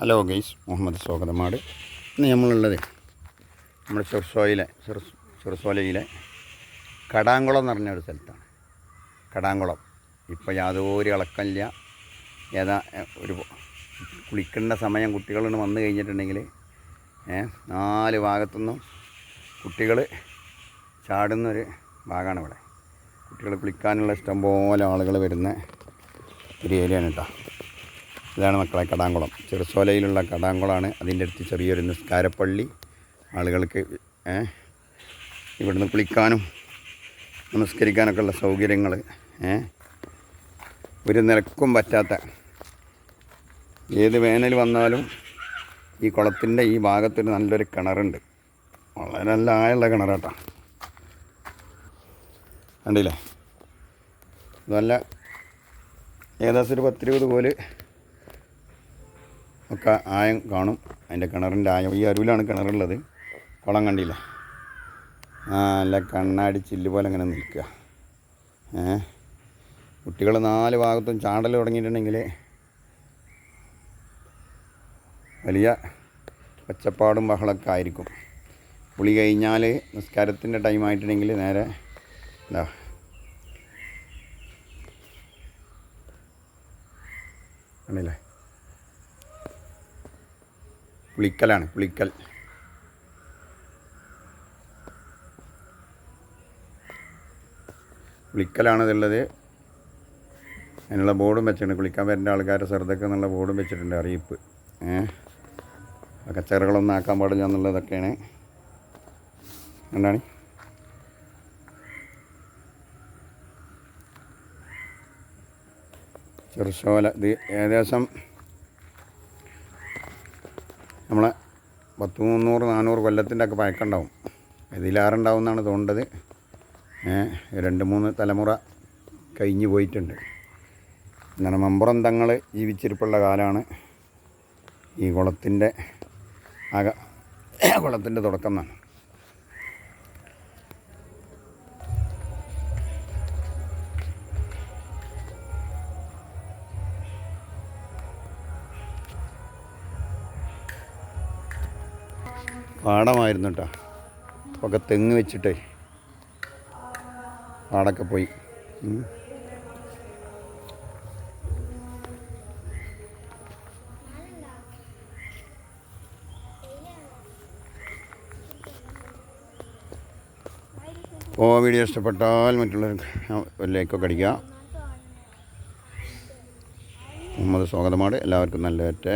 Hello guys Muhammad Swagathamad ഇന്ന് നമ്മളുള്ളത് നമ്മുടെ ചെറുസോയിലെ ചെറു ചെറുസോലയിലെ കടാങ്കുളം എന്ന് പറഞ്ഞൊരു സ്ഥലത്താണ്. കടാങ്കുളം. ഇപ്പോൾ യാതൊരു ഇളക്കമില്ല. ഏതാ ഒരു കുളിക്കേണ്ട സമയം കുട്ടികളാണ് വന്നു കഴിഞ്ഞിട്ടുണ്ടെങ്കിൽ നാല് ഭാഗത്തുനിന്നും കുട്ടികൾ ചാടുന്നൊരു ഭാഗമാണ് ഇവിടെ. കുട്ടികൾ കുളിക്കാനുള്ള ഇഷ്ടംപോലെ ആളുകൾ വരുന്ന ഒരു ഏരിയയാണ് കേട്ടോ. ഇതാണ് മക്കളെ കടാങ്കുളം. ചെറുസോലയിലുള്ള കടാങ്കുളമാണ് അതിന്റെ അടുത്ത് ചെറിയൊരു നിസ്കാരപ്പള്ളി. ആളുകൾക്ക് ഇവിടുന്ന് കുളിക്കാനും നമസ്കരിക്കാനൊക്കെ ഉള്ള സൗകര്യങ്ങൾ ഒരു നിരക്കും പറ്റാത്ത ഏത് വേനൽ വന്നാലും ഈ കുളത്തിന്റെ ഈ ഭാഗത്തിന് നല്ലൊരു കിണറുണ്ട്. വളരെ നല്ല ആയുള്ള കിണറാട്ടോ. കണ്ടില്ലേ? നല്ല ഏകദേശം ഒരു പത്തിരുപത് കോൽ ഒക്കെ ആയം കാണും. അതിന്റെ കിണറിന്റെ ആയം. ഈ അരുവിലാണ് കിണറുള്ളത്. കുളം കണ്ടില്ല? നല്ല കണ്ണാടി ചില്ല് പോലെ അങ്ങനെ നിൽക്കുക. ഏ? കുട്ടികൾ നാല് ഭാഗത്തും ചാടൽ തുടങ്ങിയിട്ടുണ്ടെങ്കിൽ വലിയ ഒച്ചപ്പാടും ബഹളമൊക്കെ ആയിരിക്കും. പുളി കഴിഞ്ഞാൽ നിസ്കാരത്തിന്റെ ടൈം ആയിട്ടുണ്ടെങ്കിൽ നേരെ എന്താ കണ്ടില്ലേ? പുളിക്കലാണ് പുളിക്കൽ പുളിക്കലാണ് ഇതുള്ളത്. അതിനുള്ള ബോർഡും വെച്ചിട്ടുണ്ട്. കുളിക്കാൻ വരുന്ന ആൾക്കാരെ ശ്രദ്ധയ്ക്ക് എന്നുള്ള ബോർഡും വെച്ചിട്ടുണ്ട് അറിയിപ്പ്. ഏഹ് കച്ചറകളൊന്നും ആക്കാൻ പാടില്ല എന്നുള്ളതൊക്കെയാണ്. എന്താണ്? ചെറുശോല ഇത് ഏകദേശം നമ്മളെ പത്ത് മുന്നൂറ് നാനൂറ് കൊല്ലത്തിന്റെ ഒക്കെ പഴക്കമുണ്ടാവും. ഇതിലാറുണ്ടാവും എന്നാണ് തോന്നുന്നത് രണ്ട് മൂന്ന് തലമുറ കഴിഞ്ഞു പോയിട്ടുണ്ട്. എന്നാണ് മമ്പുറം തങ്ങൾ ജീവിച്ചിരിപ്പുള്ള കാലമാണ്. ഈ കുളത്തിന്റെ ആക കുളത്തിന്റെ തുടക്കം എന്നാണ്. പാടമായിരുന്നു കേട്ടോ ഒക്കെ തെങ്ങ് വെച്ചിട്ടേ പാടൊക്കെ പോയി. ഓ വീഡിയോ ഇഷ്ടപ്പെട്ടാൽ മറ്റുള്ളവർക്ക് ലൈക്കൊക്കെ അടിക്കുക. മുഹമ്മദ് സ്വാഗതമാണ്. എല്ലാവർക്കും നല്ല പറ്റേ